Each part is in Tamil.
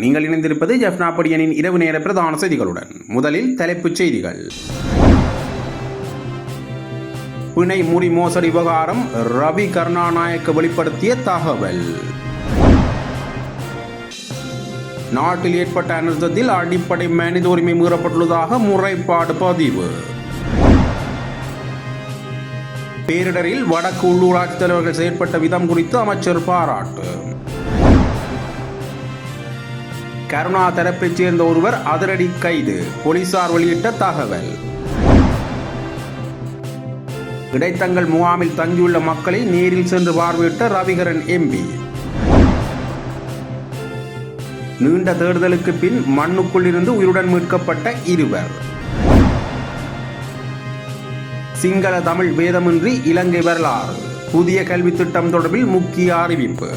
நீங்கள் இணைந்திருப்பது ஜெஃப்னாப்படியனின் இரவு நேர பிரதான செய்திகளுடன். முதலில் தலைப்புச் செய்திகள். பிணை முடி மோசடி விவகாரம் ரவி கருணாநாயக்க வெளிப்படுத்திய தகவல். நாட்டில் ஏற்பட்ட அனர்த்தத்தில் அடிப்படை மனித உரிமை மீறப்பட்டுள்ளதாக முறைப்பாடு பதிவு. பேரிடரில் வடக்கு உள்ளூராட்சி தலைவர்கள் செயற்பட்ட விதம் குறித்து அமைச்சர் பாராட்டு. கருணா தரப்பைச் சேர்ந்த ஒருவர் அதிரடி கைது. போலீசார் வெளியிட்ட தகவல். இடைத்தங்கள் முகாமில் தங்கியுள்ள மக்களை நேரில் சென்று பார்வையிட்ட ரவிகரன் எம்பி நீண்ட தேடுதலுக்கு பின் மண்ணுக்குள்ளிருந்து உயிருடன் மீட்கப்பட்ட இருவர். சிங்கள தமிழ் வேதமின்றி இலங்கை வரலாறு. புதிய கல்வி திட்டம் தொடர்பில் முக்கிய அறிவிப்பு.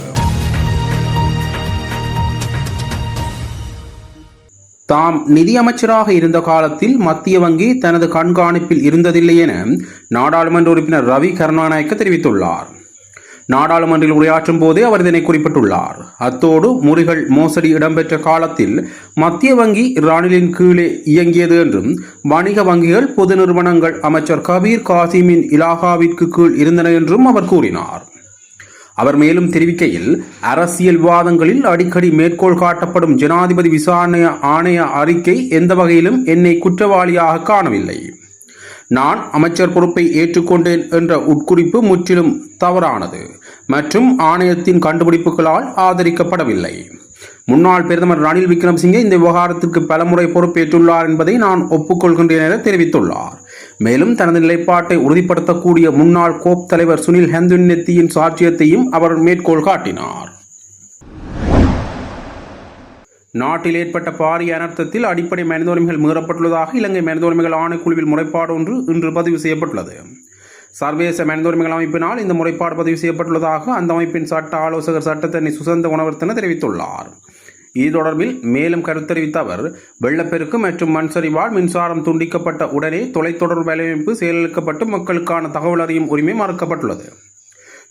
தாம் நிதியமைச்சராக இருந்த காலத்தில் மத்திய வங்கி தனது கண்காணிப்பில் இருந்ததில்லை என நாடாளுமன்ற உறுப்பினர் ரவி கருணாநாயக்க தெரிவித்துள்ளார். நாடாளுமன்றில் உரையாற்றும் போதே அவர் இதனை குறிப்பிட்டுள்ளார். அத்தோடு முறிகள் மோசடி இடம்பெற்ற காலத்தில் மத்திய வங்கி ராணிலின் கீழே இயங்கியது என்றும் வணிக வங்கிகள் பொது நிறுவனங்கள் அமைச்சர் கபீர் காசிமின் இலாகாவிற்கு கீழ் இருந்தன என்றும் அவர் கூறினார். அவர் மேலும் தெரிவிக்கையில் அரசியல் விவாதங்களில் அடிக்கடி மேற்கோள் காட்டப்படும் ஜனாதிபதி விசாரணை ஆணைய அறிக்கை எந்த வகையிலும் என்னை குற்றவாளியாக காணவில்லை. நான் அமைச்சர் பொறுப்பை ஏற்றுக்கொண்டேன் என்ற உட்குறிப்பு முற்றிலும் தவறானது மற்றும் ஆணையத்தின் கண்டுபிடிப்புகளால் ஆதரிக்கப்படவில்லை. முன்னாள் பிரதமர் ரணில் விக்ரமசிங்கே இந்த விவகாரத்திற்கு பலமுறை பொறுப்பேற்றுள்ளார் என்பதை நான் ஒப்புக்கொள்கின்றேன் என தெரிவித்துள்ளார். மேலும் தனது நிலைப்பாட்டை உறுதிப்படுத்தக்கூடிய முன்னாள் கோப் தலைவர் சுனில் ஹெந்துன்னெத்தியின் சாட்சியத்தையும் அவர் மேற்கோள் காட்டினார். நாட்டில் ஏற்பட்ட பாரிய அனர்த்தத்தில் அடிப்படை மனித உரிமைகள் மீறப்பட்டுள்ளதாக இலங்கை மனித உரிமைகள் ஆணைக்குழுவில் முறைப்பாடு ஒன்று இன்று பதிவு செய்யப்பட்டுள்ளது. சர்வதேச மனித உரிமைகள் அமைப்பினால் இந்த முறைப்பாடு பதிவு செய்யப்பட்டுள்ளதாக அந்த அமைப்பின் சட்ட ஆலோசகர் சட்டத்தண்ணி சுசந்த உணவர்த்தன தெரிவித்துள்ளார். இது தொடர்பில் மேலும் கருத்தறிவித்த அவர் வெள்ளப்பெருக்கு மற்றும் மண் சரிவால் மின்சாரம் துண்டிக்கப்பட்ட உடனே தொலைத்தொடர்பு வலையமைப்பு செயலிழக்கப்பட்டு மக்களுக்கான தகவல் அறியும் உரிமை மறுக்கப்பட்டுள்ளது.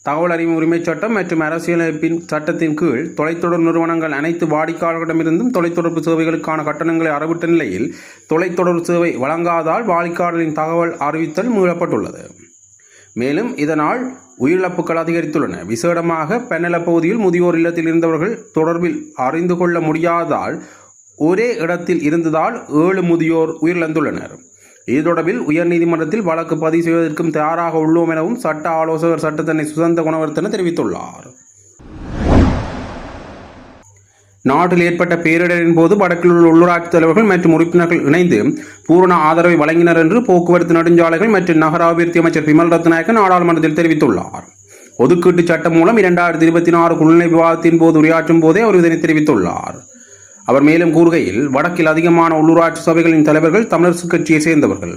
தகவல் அறியும் உரிமைச் சட்டம் மற்றும் அரசியலமைப்பின் சட்டத்தின் கீழ் தொலைத்தொடர் நிறுவனங்கள் அனைத்து வாடிக்கையாளர்களிடமிருந்தும் தொலைத்தொடர்பு சேவைகளுக்கான கட்டணங்களை அறவிட்ட நிலையில் தொலைத்தொடர்பு சேவை வழங்காதால் வாடிக்கையாளரின் தகவல் அறிவித்தல் மீளப்பட்டுள்ளது மேலும் இதனால் உயிரிழப்புகள் அதிகரித்துள்ளன. விசேடமாக பெண்ணல பகுதியில் முதியோர் இல்லத்தில் இருந்தவர்கள் தொடர்பில் அறிந்து கொள்ள முடியாதால் ஒரே இடத்தில் இருந்ததால் ஏழு முதியோர் உயிரிழந்துள்ளனர். இது தொடர்பில் உயர்நீதிமன்றத்தில் வழக்கு பதிவு செய்வதற்கும் தயாராக உள்ளோம் எனவும் சட்ட ஆலோசகர் சட்டத்தனை சுசந்த குணவர்த்தன தெரிவித்துள்ளார். நாட்டில் ஏற்பட்ட பேரிடரின் போது வடக்கில் உள்ள உள்ளூராட்சி தலைவர்கள் மற்றும் உறுப்பினர்கள் இணைந்து பூரண ஆதரவை வழங்கினர் என்று போக்குவரத்து நெடுஞ்சாலைகள் மற்றும் நகர அபிவிருத்தி அமைச்சர் பிமல் ரத்நாயக்க நாடாளுமன்றத்தில் தெரிவித்துள்ளார். ஒதுக்கீட்டு சட்டம் மூலம் இரண்டாயிரத்தி இருபத்தி நாறு குழுநிலை விவாதத்தின் போது உரையாற்றும் போதே அவர் இதனை தெரிவித்துள்ளார். அவர் மேலும் கூறுகையில் வடக்கில் அதிகமான உள்ளூராட்சி சபைகளின் தலைவர்கள் தமிழரசு கட்சியை சேர்ந்தவர்கள்.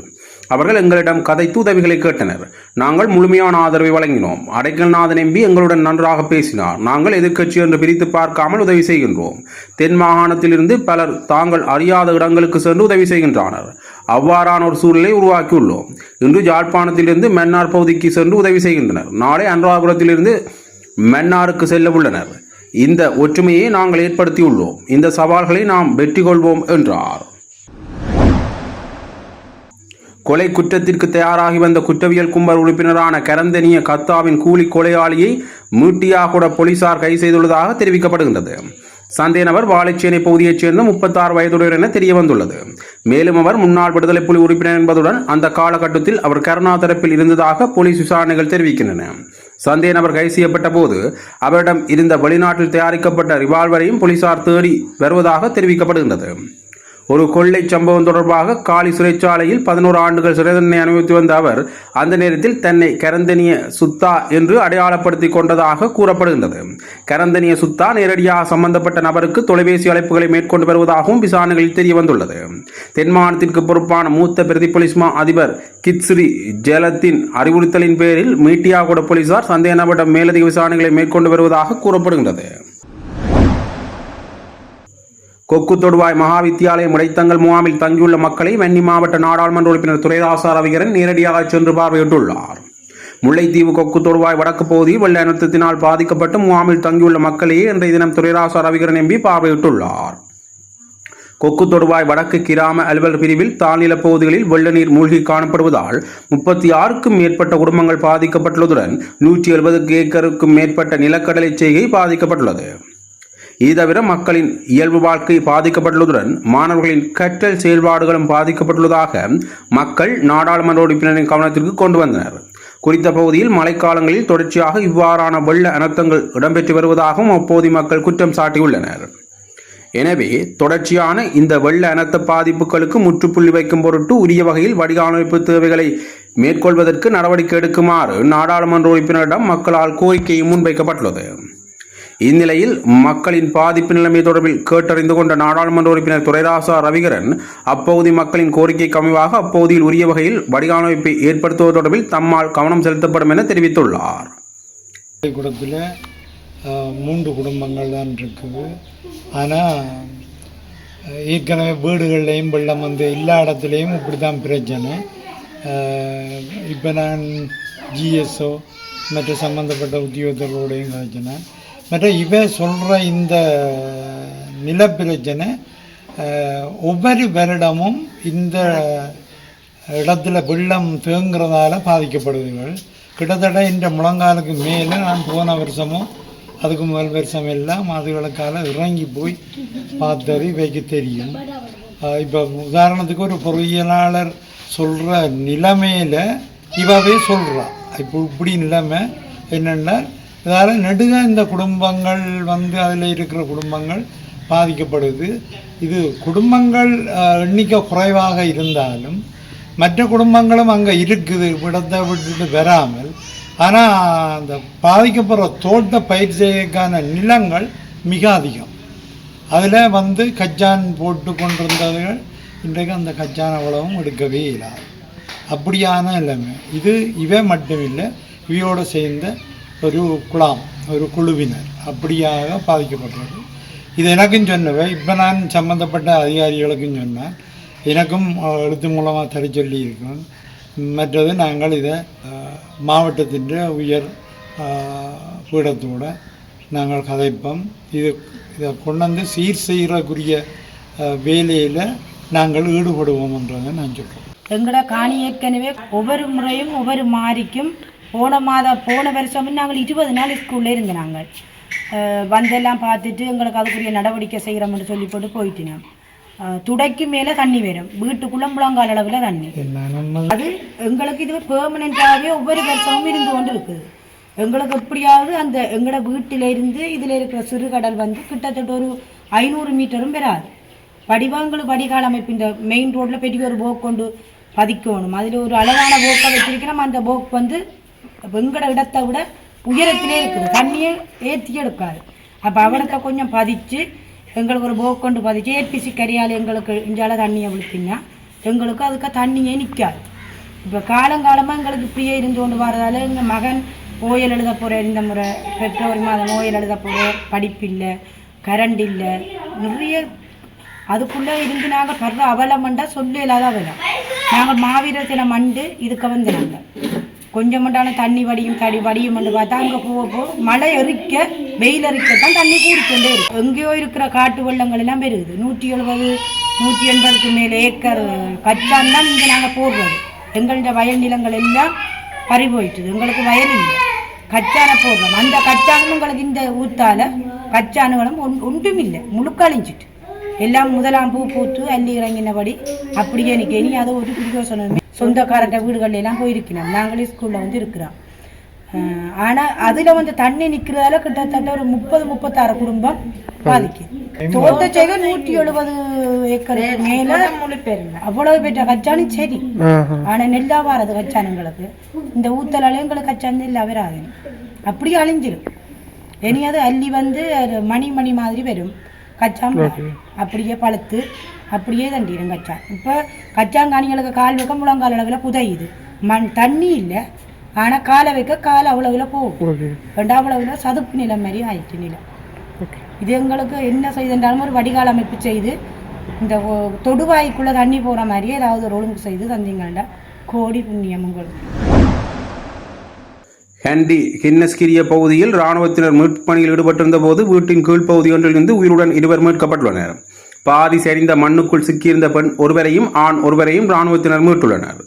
அவர்கள் எங்களிடம் கதைத்து உதவிகளை கேட்டனர். நாங்கள் முழுமையான ஆதரவை வழங்கினோம். அடைக்கல்நாதன் எம்பி எங்களுடன் நன்றாக பேசினார். நாங்கள் எதிர்க்கட்சி என்று பிரித்து பார்க்காமல் உதவி செய்கின்றோம். தென் மாகாணத்திலிருந்து பலர் தாங்கள் அறியாத இடங்களுக்கு சென்று உதவி செய்கின்றனர். அவ்வாறான ஒரு சூழலை உருவாக்கியுள்ளோம். இன்று யாழ்ப்பாணத்திலிருந்து மன்னார் பகுதிக்கு சென்று உதவி செய்கின்றனர். நாளை அனுராபுரத்திலிருந்து மன்னாருக்கு செல்ல உள்ளனர். இந்த ஒற்றுமையை நாங்கள் ஏற்படுத்தியுள்ளோம். இந்த சவால்களை நாம் வெற்றி கொள்வோம் என்றார். கொலை குற்றத்திற்கு தயாராகி வந்த குற்றவியல் கும்பல் உறுப்பினரான கரந்தனிய கத்தாவின் கூலி கொலையாளியை மீட்டியாகுட போலீசார் கைது செய்துள்ளதாக தெரிவிக்கப்படுகின்றது. சந்தேக நபர் வாழைச்சேனை பகுதியைச் சேர்ந்த முப்பத்தாறு வயதுடையவர் என தெரிய வந்துள்ளது மேலும் அவர் முன்னாள் விடுதலை புலி உறுப்பினர் என்பதுடன் அந்த காலகட்டத்தில் அவர் கருணா தரப்பில் இருந்ததாக போலீஸ் விசாரணைகள் தெரிவிக்கின்றன. சந்தேக நபர் கைது செய்யப்பட்ட போது அவரிடம் இருந்த வெளிநாட்டில் தயாரிக்கப்பட்ட ரிவால்வரையும் போலீசார் தேடி வருவதாக தெரிவிக்கப்படுகின்றது. ஒரு கொள்ளை சம்பவம் தொடர்பாக காலி சிறைச்சாலையில் பதினோரு ஆண்டுகள் சிறை தண்டனை அனுபவித்து வந்த அவர் அந்த நேரத்தில் தன்னை கரந்தனிய சுத்தா என்று அடையாளப்படுத்தி கொண்டதாக கூறப்படுகின்றது. கரந்தனிய சுத்தா நேரடியாக சம்பந்தப்பட்ட நபருக்கு தொலைபேசி அழைப்புகளை மேற்கொண்டு வருவதாகவும் விசாரணைகளில் தெரிய வந்துள்ளது தென்மாநிலத்திற்கு பொறுப்பான மூத்த பிரதி போலீஸ் மா அதிபர் கித்ஸ்ரி ஜெலத்தின் அறிவுறுத்தலின் பேரில் மீட்டியாகுட போலீசார் சந்தேக நபரிடம் மேலதிக விசாரணைகளை மேற்கொண்டு வருவதாக கூறப்படுகின்றது. கொக்கு தொடுவாய் மகாவித்தியாலயம் இடைத்தங்கள் முகாமில் தங்கியுள்ள மக்களை வன்னி மாவட்ட நாடாளுமன்ற உறுப்பினர் துரைராசா ரவிகரன் நேரடியாக சென்று பார்வையிட்டுள்ளார். முல்லைத்தீவு கொக்கு தொடுவாய் வடக்கு பகுதியில் வெள்ள அனர்த்தத்தினால் பாதிக்கப்பட்டு முகாமில் தங்கியுள்ள மக்களையே இன்றைய தினம் துரைராசா ரவிகரன் எம்பி பார்வையிட்டுள்ளார். கொக்கு தொடுவாய் வடக்கு கிராம அலுவலர் பிரிவில் தாழ்நில பகுதிகளில் வெள்ள நீர் மூழ்கி காணப்படுவதால் முப்பத்தி ஆறுக்கும் மேற்பட்ட குடும்பங்கள் பாதிக்கப்பட்டுள்ளதுடன் நூற்றி எழுபது ஏக்கருக்கும் மேற்பட்ட நிலக்கடலை செய்கை பாதிக்கப்பட்டுள்ளது. இது தவிர மக்களின் இயல்பு வாழ்க்கை பாதிக்கப்பட்டுள்ளதுடன் மாணவர்களின் கற்றல் செயல்பாடுகளும் பாதிக்கப்பட்டுள்ளதாக மக்கள் நாடாளுமன்ற உறுப்பினரின் கவனத்திற்கு கொண்டு வந்தனர். குறித்த பகுதியில் மழைக்காலங்களில் தொடர்ச்சியாக இவ்வாறான வெள்ள அனர்த்தங்கள் இடம்பெற்று வருவதாகவும் அப்போது மக்கள் குற்றம் சாட்டியுள்ளனர். எனவே தொடர்ச்சியான இந்த வெள்ள அனர்த்த பாதிப்புகளுக்கு முற்றுப்புள்ளி வைக்கும் பொருட்டு உரிய வகையில் வடிகாலமைப்பு தேவைகளை மேற்கொள்வதற்கு நடவடிக்கை எடுக்குமாறு நாடாளுமன்ற உறுப்பினரிடம் மக்களால் கோரிக்கை முன்வைக்கப்பட்டுள்ளது. இந்நிலையில் மக்களின் பாதிப்பு நிலைமை தொடர்பில் கேட்டறிந்து கொண்ட நாடாளுமன்ற உறுப்பினர் துரைராசா ரவிகரன் அப்பகுதி மக்களின் கோரிக்கைக்கு அமைவாக அப்பகுதியில் உரிய வகையில் வடிகாலமைப்பை ஏற்படுத்துவது தொடர்பில் தம்மால் கவனம் செலுத்தப்படும் என தெரிவித்துள்ளார். குடத்தில் மூன்று குடும்பங்கள் தான் இருக்குது. ஆனால் ஏற்கனவே வீடுகள்லையும் வெள்ளம் வந்து எல்லா இடத்துலையும் இப்படி தான் பிரச்சனை இப்போ நான் ஜிஎஸ்ஓ மற்ற சம்மந்தப்பட்ட உத்தியோகத்தர்களோடையும் கழிச்சினேன் மற்ற இவன் சொல்கிற இந்த நிலப்பிரச்சனை ஒவ்வொரு வருடமும் இந்த இடத்துல வெள்ளம் தேங்குறதால பாதிக்கப்படுதுகள். கிட்டத்தட்ட இந்த முழங்காலுக்கு மேலே நான் போன வருஷமும் அதுக்கு முதல் வருஷம் எல்லாம் அதுகளுக்கால இறங்கி போய் பார்த்தது இவைக்கு தெரியும். இப்போ உதாரணத்துக்கு ஒரு பொறியியலாளர் சொல்கிற நிலைமையில் இவாவே சொல்கிறா இப்போ இப்படி நிலைமை என்னென்னா இதால் நெடுக இந்த குடும்பங்கள் வந்து அதில் இருக்கிற குடும்பங்கள் பாதிக்கப்படுது. இது குடும்பங்கள் எண்ணிக்கை குறைவாக இருந்தாலும் மற்ற குடும்பங்களும் அங்கே இருக்குது இடத்தை விட்டுட்டு வராமல். ஆனால் அந்த பாதிக்கப்படுற தோட்ட பயிர் செய்யக்கான நிலங்கள் மிக அதிகம். அதில் வந்து கச்சான் போட்டு கொண்டிருந்தவர்கள் இன்றைக்கு அந்த கச்சான் அவ்வளவும் எடுக்கவே இல்லாது அப்படியான நிலைமை. இது இவை மட்டும் இல்லை இவையோடு சேர்ந்த ஒரு குழாம் ஒரு குழுவினர். அப்படியாக பாதிக்கப்பட்டது. இது எனக்கும் சொன்னவை. இப்போ நான் சம்மந்தப்பட்ட அதிகாரிகளுக்கும் சொன்னேன். எனக்கும் எழுத்து மூலமாக தர சொல்லி இருக்கேன் மற்றது நாங்கள் இதை மாவட்டத்தின் உயர் பீடத்தோடு நாங்கள் கதைப்போம். இது இதை கொண்டு வந்து சீர் செய்கிறக்குரிய வேலையில் நாங்கள் ஈடுபடுவோம்ன்றதை நான் சொல்கிறேன் எங்களோட காணி ஏற்கனவே ஒவ்வொரு முறையும் ஒவ்வொரு மாறிக்கும் போன மாதம் போன வருஷமும் நாங்கள் இருபது நாள் ஸ்கூல்ல இருந்து நாங்கள். வந்தெல்லாம் பார்த்துட்டு எங்களுக்கு அதுக்குரிய நடவடிக்கை செய்கிறோம்னு சொல்லி போட்டு போயிட்டினோம். அஹ் துடைக்கு மேலே தண்ணி வரும். வீட்டுக்குள்ள முழங்கால் அளவில் தண்ணி. அது எங்களுக்கு இது பெர்மனெண்ட்டாகவே ஒவ்வொரு வருஷமும் இருந்து கொண்டு இருக்குது எங்களுக்கு எப்படியாவது அந்த எங்களோட வீட்டில இருந்து இதில் இருக்கிற சிறுகடல் வந்து கிட்டத்தட்ட ஒரு ஐநூறு மீட்டரும் பெறாது. வடிவாங்கல் வடிகால் அமைப்பு இந்த மெயின் ரோட்டில் பெரிய ஒரு போக் கொண்டு பதிக்கணும். அதில் ஒரு அளவான போக்கை வச்சிருக்கிறோம். அந்த போக் வந்து எங்களோட இடத்தை விட உயரத்திலே இருக்குது. தண்ணியை ஏற்றி எடுக்காது. அப்போ அவடத்தை கொஞ்சம் பதிச்சு எங்களுக்கு ஒரு போக்கொண்டு பதிச்சு ஏபிசி கரியால் எங்களுக்கு இஞ்சால தண்ணியை விழுத்தினா எங்களுக்கு அதுக்கு தண்ணியே நிற்காது இப்போ காலங்காலமாக எங்களுக்கு இப்படியே இருந்து கொண்டு வரதால எங்கள் மகன் ஓயல் எழுத போகிற இந்த முறை பெற்றோர் மாதம் ஓயல் எழுத போகிறார் படிப்பில்லை கரண்ட் இல்லை நிறைய அதுக்குள்ளே இருந்து நாங்கள் படுற அவலமண்டா சொல்ல இல்லாத அவலம். நாங்கள் மாவீரத்தில் மண்டு இதுக்கு வந்து நாங்கள் கொஞ்சமண்டான தண்ணி வடியும் தடி வடியும் பார்த்தா அங்கே போக போக மழை எரிக்க வெயில் எரிக்க தான் தண்ணி கூடிக்கொண்டே இருக்கு. எங்கேயோ இருக்கிற காட்டு வெள்ளங்கள் எல்லாம் பெருகுது. நூற்றி எழுபது நூற்றி எண்பதுக்கு மேலே ஏக்கர் கச்சான் தான் இங்கே நாங்கள் போடுறது. எங்களுடைய வயல் நிலங்கள் எல்லாம் பறி போயிட்டுது. எங்களுக்கு வயல் இல்லை. கச்சானை போடுறோம். அந்த கச்சானும் உங்களுக்கு இந்த ஊத்தால கச்சானுகளும் ஒன் ஒன்றும் இல்லை. முழுக்க அழிஞ்சிட்டு எல்லாம் முதலாம் பூ பூத்து அள்ளி இறங்கினபடி அப்படியே நிற்க இனி அது ஒரு பிரயோசனமே சொந்தக்காரட்ட வீடுகள்ல எல்லாம் போயிருக்கிறோம். நாங்களே ஸ்கூலில் வந்து இருக்கிறோம். ஆனா அதுல வந்து தண்ணி நிக்கிறதால கிட்டத்தட்ட ஒரு முப்பது முப்பத்தாறு குடும்பம் பாதிக்குது. தோட்டச்சேக நூற்றி எழுபது ஏக்கர் மேல அவ்வளவு பெற்ற கச்சானும் சரி ஆனா நெல்லா வராது கச்சானுங்களுக்கு இந்த ஊத்தலால எங்களுக்கு கச்சான் நெல்லா வராது அப்படியே அழிஞ்சிரும். இனி அது அள்ளி வந்து அது மணி மணி மாதிரி வரும். கச்சான். அப்படியே பழுத்து. அப்படியே தண்டிடும் கச்சான் இப்போ கச்சாங்காணிகளுக்கு கால் வைக்க முழங்கால் அளவில் புதையுது. மண் தண்ணி இல்லை. ஆனால் காலை வைக்க கால் அவ்வளவுல போகும். ரெண்டாம் அளவில் சதுப்பு நிலம் மாதிரி ஆயிடுச்சு நிலம். இது எங்களுக்கு என்ன செய்தாலும் ஒரு வடிகால் அமைப்பு செய்து இந்த தொடுவாய்க்குள்ள தண்ணி போகிற மாதிரி ஏதாவது ஒரு ஒழுங்கு செய்து தந்தீங்கள்டா. கோடி புண்ணியம் உங்களுக்கு. ஹண்டி கின்னஸ்கிரிய பகுதியில் இராணுவத்தினர் மீட்புப் பணியில் ஈடுபட்டிருந்த போது வீட்டின் கீழ்ப்பகுதி ஒன்றிலிருந்து உயிருடன் இருவர் மீட்கப்பட்டுள்ளனர். பாதி சரிந்த மண்ணுக்குள் சிக்கியிருந்த பெண் ஒருவரையும் ஆண் ஒருவரையும் இராணுவத்தினர் மீட்டுள்ளனர்.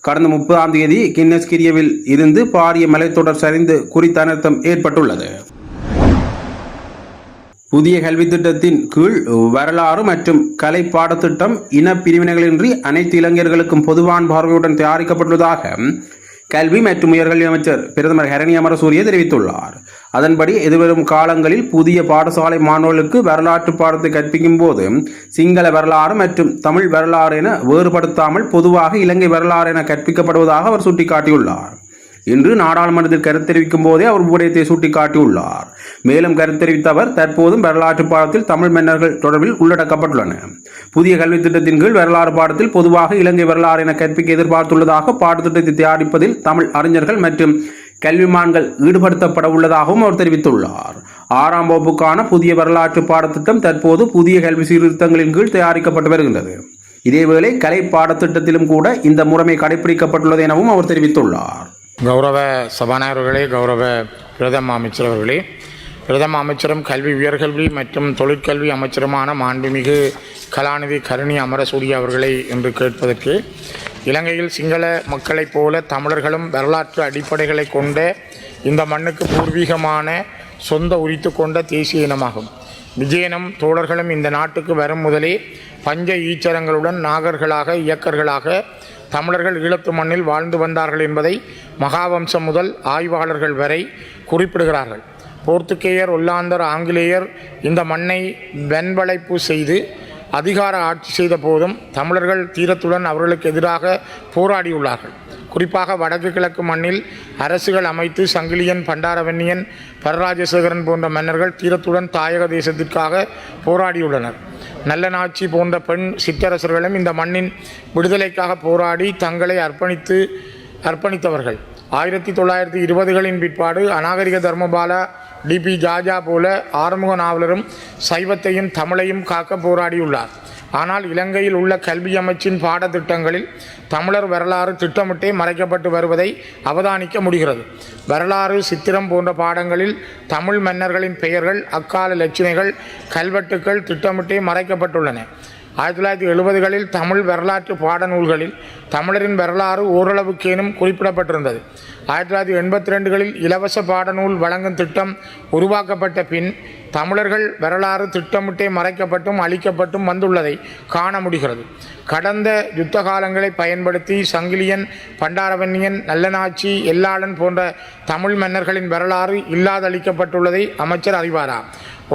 கடந்த முப்பதாம் தேதி கின்னஸ்கிரியவில் இருந்து பாரிய மலைத்தொடர் சரிந்து குறித்த அனர்த்தம் ஏற்பட்டுள்ளது. புதிய கல்வித் திட்டத்தின் கீழ் வரலாறு மற்றும் கலை பாடத்திட்டம் இன பிரிவினைகளின்றி அனைத்து இளைஞர்களுக்கும் பொதுவான பார்வையுடன் தயாரிக்கப்பட்டுள்ளதாக கல்வி மற்றும் உயர்கல்வி அமைச்சர் பிரதமர் ஹரணி அமரசூரிய தெரிவித்துள்ளார். அதன்படி எதிர்வரும் காலங்களில் புதிய பாடசாலை மாணவர்களுக்கு வரலாற்று பாடத்தை கற்பிக்கும் போது சிங்கள வரலாறு மற்றும் தமிழ் வரலாறு என வேறுபடுத்தாமல் பொதுவாக இலங்கை வரலாறு என கற்பிக்கப்படுவதாக அவர் சுட்டிக்காட்டியுள்ளார். இன்று நாடாளுமன்றத்தில் கருத்து தெரிவிக்கும் போதே அவர் விடயத்தை சுட்டிக்காட்டியுள்ளார். மேலும் கருத்து அவர் தற்போதும் வரலாற்று பாடத்தில் தமிழ் மன்னர்கள் தொடர்பில் உள்ளடக்கப்பட்டுள்ளன. புதிய கல்வித் திட்டத்தின் கீழ் வரலாறு பாடத்தில் பொதுவாக இலங்கை வரலாறு என கற்பிக்க எதிர்பார்த்துள்ளதாக பாடத்திட்டத்தை தயாரிப்பதில் தமிழ் அறிஞர்கள் மற்றும் கல்விமான்கள் ஈடுபடுத்தப்பட உள்ளதாகவும் அவர் தெரிவித்துள்ளார். ஆறாம் வகுப்புக்கான புதிய வரலாற்று பாடத்திட்டம் தற்போது புதிய கல்வி சீர்திருத்தங்களின் கீழ் தயாரிக்கப்பட்டு வருகின்றது. இதேவேளை கலை பாடத்திட்டத்திலும் கூட இந்த முறைமை கடைபிடிக்கப்பட்டுள்ளது எனவும் அவர் தெரிவித்துள்ளார். கௌரவ சபாநாயகர்களே கௌரவ பிரதம அமைச்சர் அவர்களே பிரதம அமைச்சரும் கல்வி உயர்கல்வி மற்றும் தொழிற்கல்வி அமைச்சருமான மாண்புமிகு கலாநிதி கருணி அமரசூரிய அவர்களை என்று கேட்பதற்கு இலங்கையில் சிங்கள மக்களைப் போல தமிழர்களும் வரலாற்று அடிப்படைகளை கொண்ட இந்த மண்ணுக்கு பூர்வீகமான சொந்த உரித்து கொண்ட தேசிய இனமாகும். விஜயனும் தோழர்களும் இந்த நாட்டுக்கு வரும் முதலே பஞ்ச ஈச்சரங்களுடன் நாகர்களாக இயக்கர்களாக தமிழர்கள் ஈழத்து மண்ணில் வாழ்ந்து வந்தார்கள் என்பதை மகாவம்சம் முதல் ஆய்வாளர்கள் வரை குறிப்பிடுகிறார்கள். போர்த்துக்கேயர் ஒல்லாந்தர் ஆங்கிலேயர் இந்த மண்ணை வெண்வளைப்பு செய்து அதிகார ஆட்சி செய்த போதும் தமிழர்கள் தீரத்துடன் அவர்களுக்கு எதிராக போராடியுள்ளார்கள். குறிப்பாக வடக்கு கிழக்கு மண்ணில் அரசுகள் அமைத்து சங்கிலியன் பண்டாரவன்னியன் பரராஜசேகரன் போன்ற மன்னர்கள் தீரத்துடன் தாயக தேசத்திற்காக போராடியுள்ளனர். நல்லநாச்சி போன்ற பெண் சிற்றரசர்களும் இந்த மண்ணின் விடுதலைக்காக போராடி தங்களை அர்ப்பணித்து அர்ப்பணித்தவர்கள். ஆயிரத்தி தொள்ளாயிரத்தி இருபதுகளின் பிற்பாடு அநாகரிக தர்மபாலா டிபி ஜாஜா போல ஆறுமுக நாவலரும் சைவத்தையும் தமிழையும் காக்க போராடியுள்ளார். ஆனால் இலங்கையில் உள்ள கல்வி அமைச்சின் பாடத்திட்டங்களில் தமிழர் வரலாறு திட்டமிட்டே மறைக்கப்பட்டு வருவதை அவதானிக்க முடிகிறது. வரலாறு சித்திரம் போன்ற பாடங்களில் தமிழ் மன்னர்களின் பெயர்கள் அக்கால லட்சணைகள் கல்வெட்டுக்கள் திட்டமிட்டே மறைக்கப்பட்டுள்ளன. ஆயிரத்தி தொள்ளாயிரத்தி எழுபதுகளில் தமிழ் வரலாற்று பாடநூல்களில் தமிழரின் வரலாறு ஓரளவுக்கேனும் குறிப்பிடப்பட்டிருந்தது. ஆயிரத்தி தொள்ளாயிரத்தி எண்பத்தி ரெண்டுகளில் இலவச பாடநூல் வழங்கும் திட்டம் உருவாக்கப்பட்ட பின் தமிழர்கள் வரலாறு திட்டமிட்டே மறைக்கப்பட்டும் அழிக்கப்பட்டும் வந்துள்ளதை காண முடிகிறது. கடந்த யுத்த காலங்களை பயன்படுத்தி சங்கிலியன் பண்டாரவன்னியன் நல்லனாட்சி எல்லாளன் போன்ற தமிழ் மன்னர்களின் வரலாறு இல்லாதளிக்கப்பட்டுள்ளதை அமைச்சர் அறிவாரா?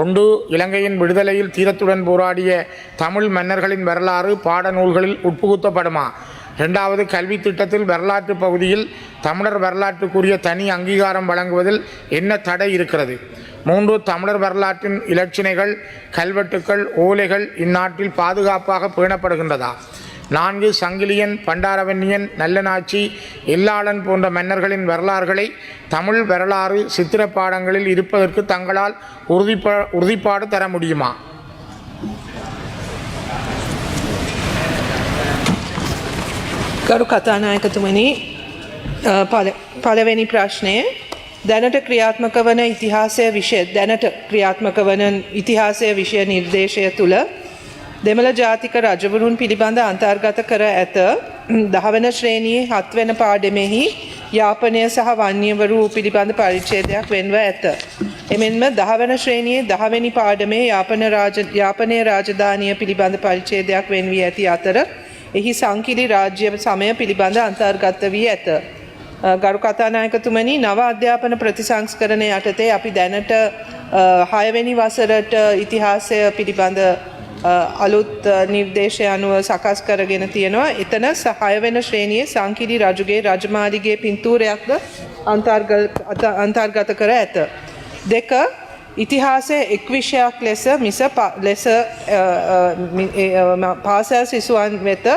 ஒன்று இலங்கையின் விடுதலையில் தீரத்துடன் போராடிய தமிழ் மன்னர்களின் வரலாறு பாடநூல்களில் உட்புகுத்தப்படுமா? இரண்டாவது கல்வி திட்டத்தில் வரலாற்று பகுதியில் தமிழர் வரலாற்றுக்குரிய தனி அங்கீகாரம் வழங்குவதில் என்ன தடை இருக்கிறது? மூன்று தமிழர் வரலாற்றின் இலட்சினைகள் கல்வெட்டுக்கள் ஓலைகள் இந்நாட்டில் பாதுகாப்பாக பேணப்படுகின்றதா? நான்கு சங்கிலியன் பண்டாரவன்னியன் நல்லநாச்சி எல்லாளன் போன்ற மன்னர்களின் வரலாறுகளை தமிழ் வரலாறு சித்திரப் பாடங்களில் இருப்பதற்கு தங்களால் உறுதிப்பா உறுதிப்பாடு தர முடியுமா ගරු කතානායකතුමනි අ, පල- පළවෙනි ප්‍රශ්නය දැනට ක්‍රියාත්මක වන ඉතිහාසය විෂය දැනට ක්‍රියාත්මක වන ඉතිහාසය විෂය නිර්දේශය තුළ දෙමළ ජාතික රජවරුන් පිළිබඳ අන්තර්ගත කර ඇත දහවන ශ්‍රේණයේ හත්වන පාඩමෙහි යාපනය සහ වන්‍යවරු පිළිබඳ පරිච්ඡේදයක් වෙන්ව ඇත. එමෙන්ම දහවන ශ්‍රේණයේ දහවැනි පාඩමේ යාපන රාජ යාපනය රාජධානය පිළිබඳ පරිච්ඡේදයක් වෙන් වී ඇති අතර එහි සංකිලි රාජ්‍ය සමය පිළිබඳ අන්තර්ගත වී ඇත. අ, ගරු කතානායකතුමනි නව අධ්‍යාපන ප්‍රතිසංස්කරණය යටතේ අපි දැනට අ, හයවැනි වසරට ඉතිහාසය පිළිබඳ අ, අලුත් අ, නිර්දේශය අනුව සකස් කරගෙන තියෙනවා එතන ස- හයවෙන ශ්‍රේණියේ සංකිලි රජුගේ රජමාලිගේ පින්තූරයක්ද අන්තර්ග- අත- අන්තර්ගත කර ඇත. දෙක ඉතිහාසය එක් විෂයක් ලෙස මිස ප- ලෙස අ, අ, මි- ඒ, අ, ම- පාසල් සිසුවන් වෙත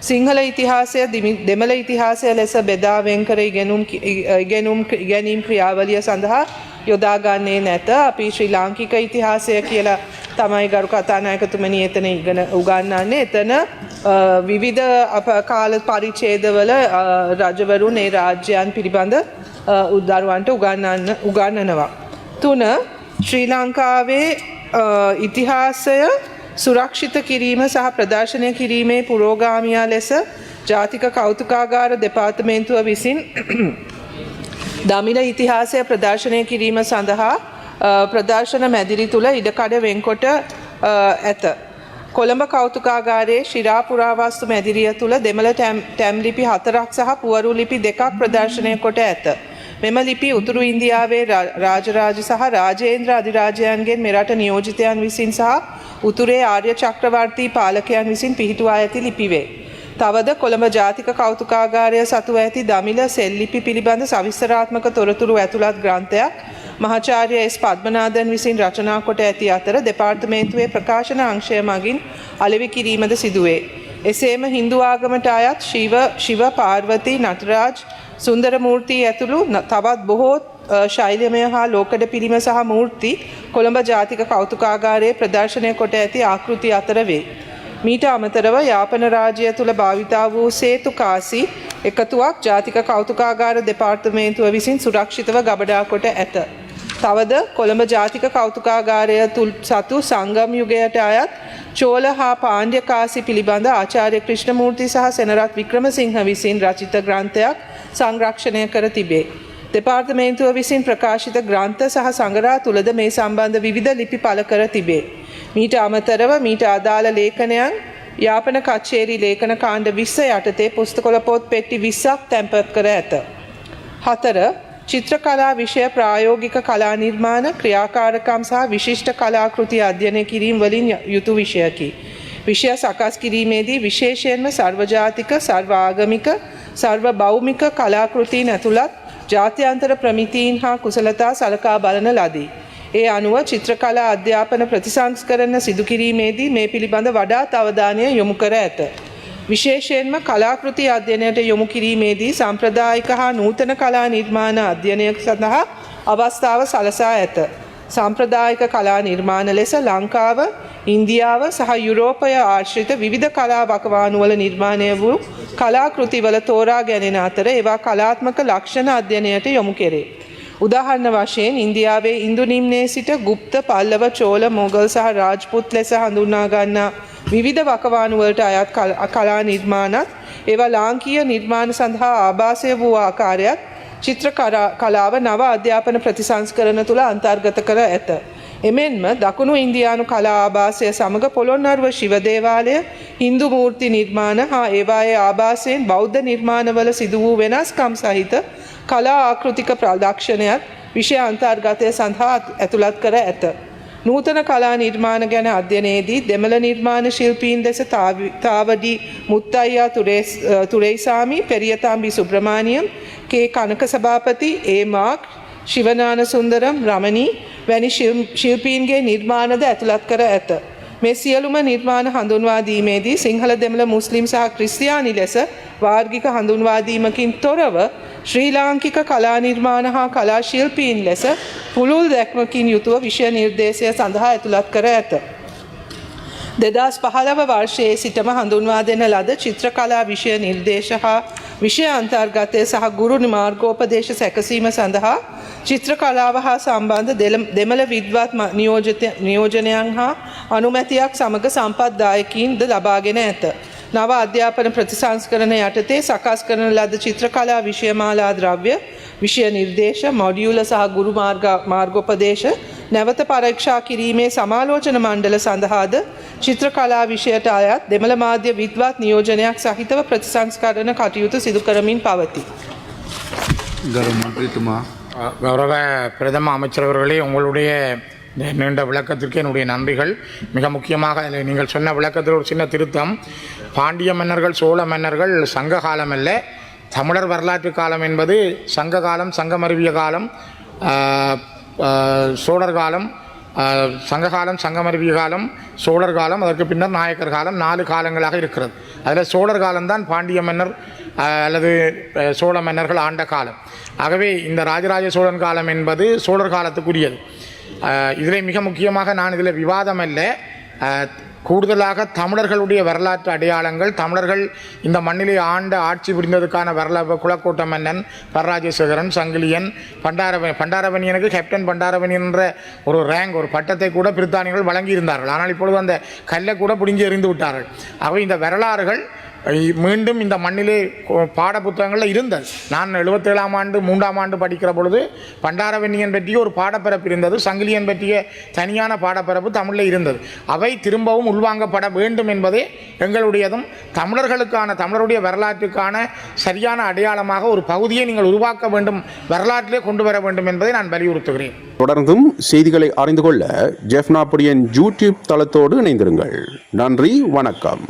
සිංහල ඉතිහාසය දිමි- දෙමළ ඉතිහාසය ලෙස බෙදා වෙන් කර ඉගෙනුම් කි- ඉ- ඉගෙනුම් ක්‍ර- ඉගැනීම් ක්‍රියාවලිය සඳහා යොදාගන්නේ නැත අපි ශ්‍රී ලාංකික ඉතිහාසය කියලා තමයි ගරු කතානායකතුමනි එතන ඉගෙන උගන්නන්නේ එතන අ, විවිධ අප කාල පරිච්ඡේදවල අ, රජවරුන් ඒ රාජ්‍යයන් පිළිබඳ උදරුවන්ට උගන්නන්න උගන්නනවා. තුන ශ්‍රී ලංකාවේ අ, ඉතිහාසය සුරක්ෂිත කිරීම සහ ප්‍රදර්ශනය කිරීමේ පුරෝගාමියා ලෙස ජාතික කෞතුකාගාර දෙපාර්තමේන්තුව විසින් දමිළ ඉතිහාසය ප්‍රදර්ශනය කිරීම සඳහා අ, ප්‍රදර්ශන මැදිරි තුළ ඉඩකඩ වෙන්කොට අ, ඇත. කොළඹ කෞතුකාගාරයේ ශිරා පුරාවස්තු මැදිරිය තුළ දෙමළ ටැම් ටැම් ලිපි හතරක් සහ පුවරු ලිපි දෙකක් ප්‍රදර්ශනය කොට ඇත. මෙම ලිපි උතුරු ඉන්දියාවේ රා- රාජරාජ සහ රාජේන්ද්‍ර අධිරාජයන්ගෙන් මෙරට නියෝජිතයන් විසින් සහ උතුරේ ආර්ය චක්‍රවර්තී පාලකයන් විසින් පිහිටුවා ඇති ලිපිවේ. තවද කොළඹ ජාතික කෞතුකාගාරය සතුව ඇති දමිල සෙල්ලිපි පිළිබඳ සවිස්තරාත්මක තොරතුරු ඇතුළත් ග්‍රන්ථයක් මහාචාර්ය එස් පද්මනාදන් විසින් රචනා කොට ඇති අතර දෙපාර්තමේන්තුවේ ප්‍රකාශන අංශය මගින් අලෙවි කිරීමද සිදුවේ. එසේම හින්දු ආගමට අයත් ශිව ශිව පාර්වතී නටරාජ් සුන්දරමූර්ති ඇතුළු න- තවත් බොහෝ අ, ශෛල්‍යමය හා ලෝකඩ පිළිම සහ මූර්ති කොළඹ ජාතික කෞතුකාගාරයේ ප්‍රදර්ශනය කොට ඇති ආකෘති අතර වේ. මීට අමතරව යාපන රාජ්‍ය තුළ භාවිතා වූ සේතු කාසි එකතුවක් ජාතික කෞතුකාගාර දෙපාර්තමේන්තුව විසින් සුරක්ෂිතව ගබඩා කොට ඇත. තවද කොළඹ ජාතික කෞතුකාගාරය තුල් සතු සංගම් යුගයට අයත් චෝල හා පාණ්ඩ්‍ය කාසි පිළිබඳ ආචාර්ය ක්‍රිෂ්ණමූර්ති සහ සෙනරත් වික්‍රමසිංහ විසින් රචිත ග්‍රන්ථයක් සංරක්ෂණය කර තිබේ. දෙපාර්තමේන්තුව විසින් ප්‍රකාශිත ග්‍රන්ථ සහ සංගරා තුළද මේ සම්බන්ධ විවිධ ලිපි පල කර තිබේ. මීට අමතරව මීට අදාළ ලේඛනයන් යාපන කච්චේරි ලේඛන කාණ්ඩ විස්ස යටතේ පුස්තකොළ පොත් පෙට්ටි විස්සක් තැන්පත් කර ඇත. හතර චිත්‍රකලා විෂය ප්‍රායෝගික කලා නිර්මාණ ක්‍රියාකාරකම් සහ විශිෂ්ට කලාකෘති අධ්‍යයනය කිරීම වලින් යුතු විෂයකි. විෂය සකස් කිරීමේදී විශේෂයෙන්ම සර්වජාතික සර්වාගමික සර්ව බෞමික කලාකෘතීන් ඇතුළත් ජාත්‍යන්තර ප්‍රමිතීන් හා කුසලතා සලකා බලන ලදී. ඒ අනුව චිත්‍රකලා අධ්‍යාපන ප්‍රතිසංස්කරණ සිදුකිරීමේදී මේ පිළිබඳ වඩාත් අවධානය යොමු කර ඇත. විශේෂයෙන්ම කලාකෘති අධ්‍යයනයට යොමු කිරීමේදී සම්ප්‍රදායික හා නූතන කලා නිර්මාණ අධ්‍යයනය සඳහා අවස්ථාව සලසා ඇත. සම්ප්‍රදායික කලා නිර්මාණ ලෙස ලංකාව ඉන්දියාව සහ යුරෝපය ආශ්‍රිත විවිධ කලා වකවානුවල නිර්මාණය වූ කලාකෘතිවල තෝරා ගැනෙන අතර ඒවා කලාත්මක ලක්ෂණ අධ්‍යයනයට යොමු කෙරේ. උදාහරණ වශයෙන් ඉන්දියාවේ ඉන්දු නිම්නයේ සිට ගුප්ත පල්ලව චෝල මොගල් සහ රාජ්පුත් ලෙස හඳුන්නා ගන්නා විවිධ වකවානුවලට අයත් කල- කලා නිර්මාණත් ඒවා ලාංකීය නිර්මාණ සඳහා ආභාසය වූ ආකාරයත් චිත්‍ර කරා- කලාව නව අධ්‍යාපන ප්‍රතිසංස්කරණ තුළ අන්තර්ගත කර ඇත. එමෙන්ම දකුණු ඉන්දයානු කලා ආභාසය සමඟ පොළොන්නරුව ශිවදේවාලය හින්දු මූර්ති නිර්මාණ හා ඒවායේ ආභාසයෙන් බෞද්ධ නිර්මාණවල සිදු වූ වෙනස්කම් සහිත කලා ආකෘතික ප්‍රදක්ෂණයත් විෂය අන්තර්ගතය සඳහා ඇතුළත් කර ඇත. නූතන කලා නිර්මාණ ගැන අධ්‍යනයේදී දෙමළ නිර්මාණ ශිල්පීන් දෙස තාවි- තාවඩි මුත්තයියා තුරේස්- අ, තුරේසාමි පෙරියතාම්බි සුබ්‍රමානියම් කේ කනක සභාපති ඒ මාක් ශිවනාන සුන්දරම් රමණී වැනි ශිල්- ශිල්පීන්ගේ නිර්මාණද ඇතුළත් කර ඇත. මේ සියලුම නිර්මාණ හඳුන්වා දීමේදී සිංහල දෙමළ මුස්ලිම් සහ ක්‍රිස්තියානි ලෙස වාර්ගික හඳුන්වාදීමකින් තොරව ශ්‍රී ලාංකික කලා නිර්මාණ හා කලා ශිල්පීන් ලෙස පුළුල් දැක්මකින් යුතුව විෂය නිර්දේශය සඳහා ඇතුළත් කර ඇත. දෙදස් පහළව වර්ෂයේ සිටම හඳුන්වා දෙන ලද චිත්‍රකලා විෂය නිර්දේශ හා විෂය අන්තර්ගතය සහ ගුරු මාර්ගෝපදේශ සැකසීම සඳහා චිත්‍ර කලාව හා සම්බන්ධ දෙල- දෙමළ විද්වත් ම- නියෝජිත- නියෝජනයන් හා අනුමැතියක් සමඟ සම්පත්දායකින්ද ලබාගෙන ඇත. නව අධ්‍යාපන ප්‍රතිසංස්කරණ යටතේ සකස් කරන ලද චිත්‍රකලා විෂයමාලා ද්‍රව්‍ය විෂය නිර්දේශ මොඩියුල සහ ගුරු මාර්ග- මාර්ගෝපදේශ නැවත පරීක්ෂා කිරීමේ සමාලෝචන මණ්ඩල සඳහාද චිත්‍රකලා විෂයට අයත් දෙමළ මාධ්‍ය විද්වත් නියෝජනයක් සහිතව ප්‍රතිසංස්කරණ කටයුතු සිදු කරමින් පවති. ගරු මන්ත්‍රීතුමා அஹ், கௌரவ பிரதம அமைச்சர் அவர்களே உங்களுடைய இந்த நீண்ட விளக்கத்திற்கு என்னுடைய நன்றிகள் மிக முக்கியமாக அதில் நீங்கள் சொன்ன விளக்கத்தில் ஒரு சின்ன திருத்தம் பாண்டிய மன்னர்கள் சோழ மன்னர்கள் சங்க காலம் அல்ல தமிழர் வரலாற்று காலம் என்பது சங்க காலம் சங்கமருவிய காலம் அஹ், அஹ், சோழர் காலம் சங்ககாலம் சங்க காலம் காலம் சோழர் காலம் அதற்கு பின்னர் நாயக்கர் காலம் நாலு காலங்களாக இருக்கிறது. அதில் சோழர் காலம்தான் பாண்டிய மன்னர் அல்லது சோழ மன்னர்கள் ஆண்ட காலம். ஆகவே இந்த ராஜராஜ சோழன் காலம் என்பது சோழர் காலத்துக்குரியது. இதில் மிக முக்கியமாக நான் இதில் விவாதம் அல்ல. கூடுதலாக தமிழர்களுடைய வரலாற்று அடையாளங்கள் தமிழர்கள் இந்த மண்ணிலே ஆண்ட ஆட்சி புரிந்ததுக்கான வரலாறு குலக்கோட்ட மன்னன் பரராஜேஸ்வரன் சங்கிலியன் பண்டாரவ பண்டாரவணியனுக்கு கேப்டன் பண்டாரவணியன் என்ற ஒரு ரேங்க் ஒரு பட்டத்தை கூட பிரித்தானியர்கள் வழங்கியிருந்தார்கள். ஆனால் இப்பொழுது அந்த கல்லை கூட பிடுங்கி எறிந்து விட்டார்கள். அவை இந்த வரலாறுகள் மீண்டும் இந்த மண்ணிலே பாட புத்தகங்களில் இருந்தது. நான் எழுபத்தேழாம் ஆண்டு மூன்றாம் ஆண்டு படிக்கிற பொழுது பண்டாரவெண்ணியன் பற்றிய ஒரு பாடப்பரப்பு இருந்தது. சங்கிலியன் பற்றிய தனியான பாடப்பரப்பு தமிழில் இருந்தது. அவை திரும்பவும் உள்வாங்கப்பட வேண்டும் என்பதே எங்களுடையதும் தமிழர்களுக்கான தமிழருடைய வரலாற்றுக்கான சரியான அடையாளமாக ஒரு பகுதியை நீங்கள் உருவாக்க வேண்டும் வரலாற்றிலே கொண்டு வர வேண்டும் என்பதை நான் வலியுறுத்துகிறேன். தொடர்ந்தும் செய்திகளை அறிந்து கொள்ள ஜெஃப்னாபுரியன் யூடியூப் தளத்தோடு இணைந்திருங்கள். நன்றி வணக்கம்.